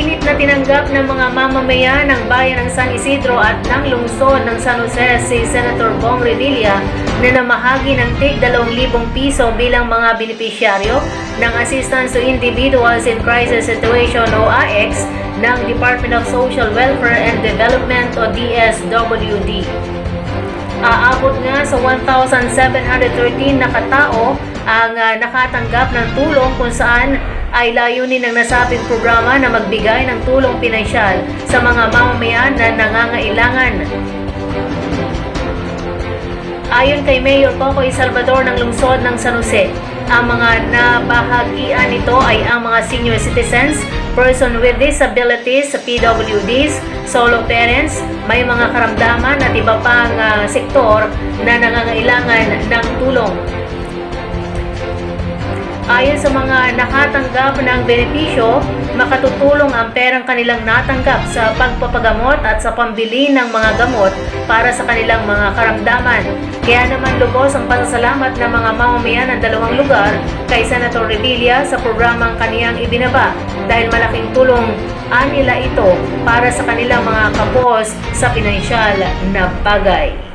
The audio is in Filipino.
Mainit na tinanggap ng mga mamamayan ng bayan ng San Isidro at ng lungsod ng San Jose si Senator Bong Revilla na namahagi ng tig 2,000 piso bilang mga benepisyaryo ng Assistance to Individuals in Crisis Situation o AX ng Department of Social Welfare and Development o DSWD. Aabot nga sa 1,713 na katao ang ah, nakatanggap ng tulong kung saan ay layunin ng nasabing programa na magbigay ng tulong pinansyal sa mga mamamayan na nangangailangan. Ayon kay Mayor Cocoy Salvador ng lungsod ng San Jose, ang mga nabahagian nito ay ang mga senior citizens, person with disabilities, PWDs, solo parents, may mga karamdaman at iba pang ah, sektor na nangangailangan ng tulong. Ayon sa mga nakatanggap ng benepisyo, makatutulong ang perang kanilang natanggap sa pagpapagamot at sa pambili ng mga gamot para sa kanilang mga karamdaman. Kaya naman lubos ang pasasalamat ng mga mamamayan ng dalawang lugar kay Senator Revilla sa programang kaniyang ibinaba dahil malaking tulong anila ito para sa kanilang mga kapos sa pinansyal na bagay.